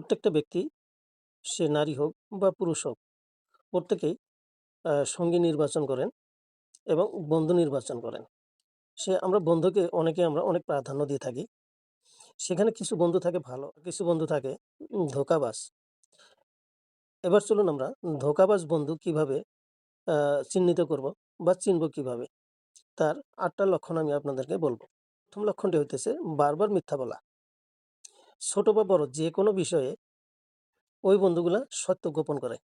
প্রত্যেকটা ব্যক্তি সে নারী হোক বা পুরুষ হোক প্রত্যেকেই সঙ্গী নির্বাচন করেন এবং বন্ধু নির্বাচন করেন। সে আমরা বন্ধুকে অনেকে আমরা অনেক প্রাধান্য দিয়ে থাকি। সেখানে কিছু বন্ধু থাকে ভালো, কিছু বন্ধু থাকে উম ধোঁকাবাজ। এবার চলুন আমরা ধোঁকাবাজ বন্ধু কীভাবে চিহ্নিত করব বা চিনব কীভাবে? তার ৮ টা লক্ষণ আমি আপনাদেরকে বলব প্রথম লক্ষণটি হইতেছে বারবার মিথ্যা বলা। ছোট বা বড় যে কোনো বিষয়ে ওই বন্ধুগুলা সত্য গোপন করে।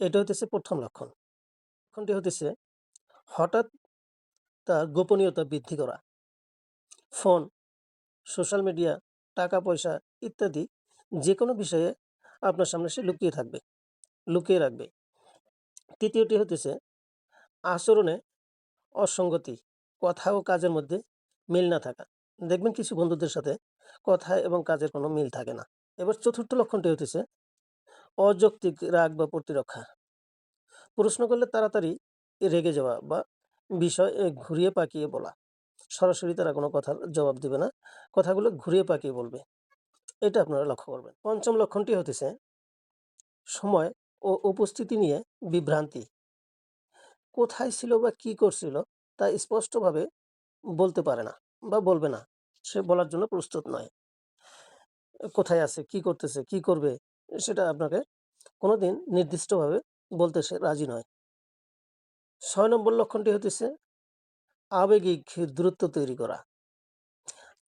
এটা হইতেছে ১ম লক্ষণ। লক্ষণটি হতেছে হঠাৎ তার গোপনীয়তা বৃদ্ধি করা। ফোন, সোশ্যাল মিডিয়া, টাকা-পয়সা ইত্যাদি যে কোনো বিষয়ে আপনার সামনে সে লুকিয়ে থাকবে, লুকিয়ে রাখবে। তৃতীয়টি হতেছে আচরণে অসঙ্গতি, কথা ও কাজের মধ্যে মিল না থাকা। দেখবেন কিছু বন্ধুদের সাথে কথা এবং কাজের কোনো মিল থাকে না। এবার চতুর্থ লক্ষণটি হইতেছে অযৌক্তিক রাগ বা প্রতিরক্ষা। প্রশ্ন করলে তাড়াতাড়ি রেগে যাওয়া বা বিষয় ঘুরিয়ে পাকিয়ে বলা। সরাসরি তারা কোনো কথার জবাব দিবে না। কথাগুলো ঘুরিয়ে পাকিয়ে বলবে। এটা আপনারা লক্ষ্য করবেন। পঞ্চম লক্ষণটি হতেছে সময় ও উপস্থিতি নিয়ে বিভ্রান্তি। কোথায় ছিল বা কি করছিল তা স্পষ্টভাবে বলতে পারে না বা বলবে না। সে বলার জন্য প্রস্তুত নয়। কোথায় আছে, কি করতেছে, কি করবে সেটা আপনাকে কোনোদিন নির্দিষ্টভাবে বলতে সে রাজি নয়। ছয় নম্বর লক্ষণটি হইতেছে আবেগিক দূরত্ব তৈরি করা।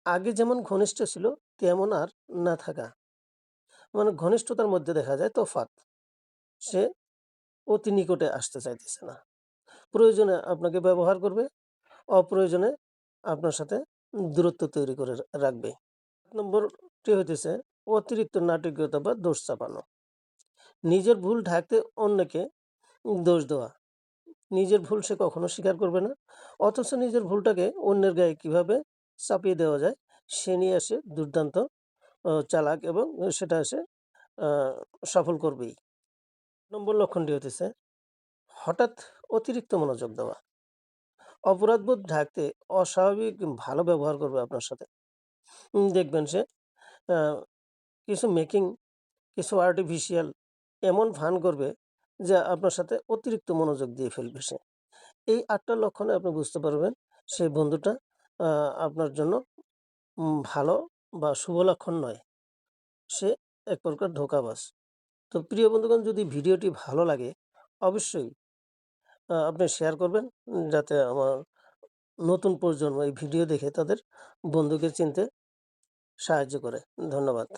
আগে যেমন ঘনিষ্ঠ ছিল তেমন আর না থাকা। মানে ঘনিষ্ঠতার মধ্যে দেখা যায় তফাৎ। সে অতি নিকটে আসতে চাইতেছে না। প্রয়োজনে আপনাকে ব্যবহার করবে, অপ্রয়োজনে আপনার সাথে দূরত্ব তৈরি করে রাখবে। ১ নম্বরটি হইতেছে, অতিরিক্ত নাটকীয়তা বা দোষ চাপানো। নিজের ভুল ঢাকতে অন্যকে দোষ দেওয়া। নিজের ভুল সে কখনো স্বীকার করবে না। অথচ নিজের ভুলটাকে অন্যের গায়ে কীভাবে চাপিয়ে দেওয়া যায়, সে নিয়ে সে দুর্দান্ত চালাক এবং সেটা এসে সফল করবেই। নম্বর লক্ষণটি হতেছে হঠাৎ অতিরিক্ত মনোযোগ দেওয়া। অপরাধবোধ ঢাকতে অস্বাভাবিক ভালো ব্যবহার করবে আপনার সাথে। দেখবেন সে কিছু মেকিং, কিছু আর্টিফিশিয়াল এমন ভান করবে যা আপনার সাথে অতিরিক্ত মনোযোগ দিয়ে ফেলবে সে। এই ৮ টা লক্ষণে আপনি বুঝতে পারবেন সেই বন্ধুটা আপনার জন্য ভালো বা শুভ লক্ষণ নয়। সে এক প্রকার ধোঁকাবাজ। তো প্রিয় বন্ধুগণ যদি ভিডিওটি ভালো লাগে অবশ্যই আপনি শেয়ার করবেন যাতে আমার নতুন প্রজন্ম এই ভিডিও দেখে তাদের বন্ধুকে চিনতে সাহায্য করে। ধন্যবাদ।